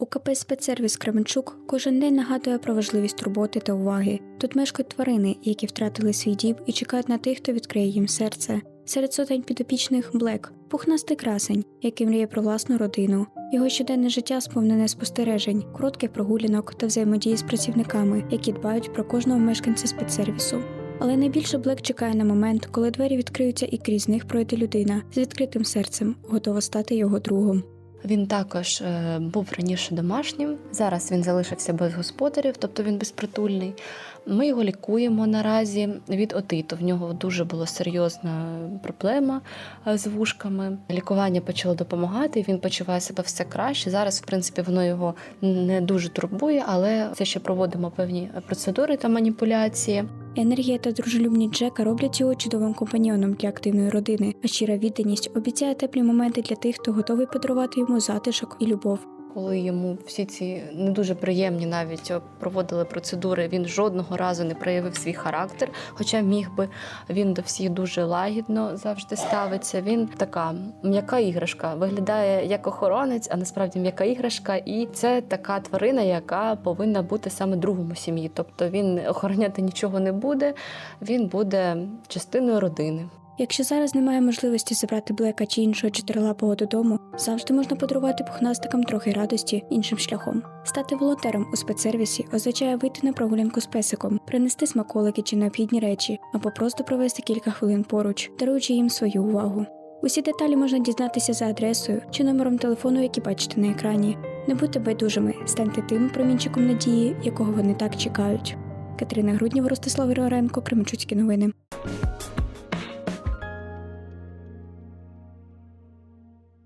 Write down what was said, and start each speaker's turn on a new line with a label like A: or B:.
A: У КП спецсервіс Кременчук кожен день нагадує про важливість турботи та уваги. Тут мешкають тварини, які втратили свій дім і чекають на тих, хто відкриє їм серце. Серед сотень підопічних Блек пухнастий красень, який мріє про власну родину. Його щоденне життя сповнене спостережень, коротких прогулянок та взаємодії з працівниками, які дбають про кожного мешканця спецсервісу. Але найбільше Блек чекає на момент, коли двері відкриються і крізь них пройде людина з відкритим серцем, готова стати його другом.
B: Він також е, був раніше домашнім. Зараз він залишився без господарів, тобто він безпритульний. Ми його лікуємо наразі від отиту. В нього дуже була серйозна проблема е, з вушками. Лікування почало допомагати. Він почуває себе все краще. Зараз, в принципі, воно його не дуже турбує, але все ще проводимо певні процедури та маніпуляції.
A: Енергія та дружелюбність Джека роблять його чудовим компаньйоном для активної родини, а щира відданість обіцяє теплі моменти для тих, хто готовий подарувати йому затишок і любов.
B: Коли йому всі ці не дуже приємні навіть е, проводили процедури, він жодного разу не проявив свій характер, хоча міг би він до всіх дуже лагідно завжди ставиться. Він така м'яка іграшка, виглядає як охоронець, а насправді м'яка іграшка. І це така тварина, яка повинна бути саме другом у сім'ї. Тобто він охороняти нічого не буде, він буде частиною родини.
A: Якщо зараз немає можливості забрати Блека чи іншого чотирилапого додому, завжди можна подарувати пухнастикам трохи радості іншим шляхом. Стати волонтером у спецсервісі означає вийти на прогулянку з песиком, принести смаколики чи необхідні речі, або просто провести кілька хвилин поруч, даруючи їм свою увагу. Усі деталі можна дізнатися за адресою чи номером телефону, які бачите на екрані. Не будьте байдужими, станьте тим промінчиком надії, якого вони так чекають. Катерина Груднєва, Ростислав Григоренко, Кременчуцькі новини.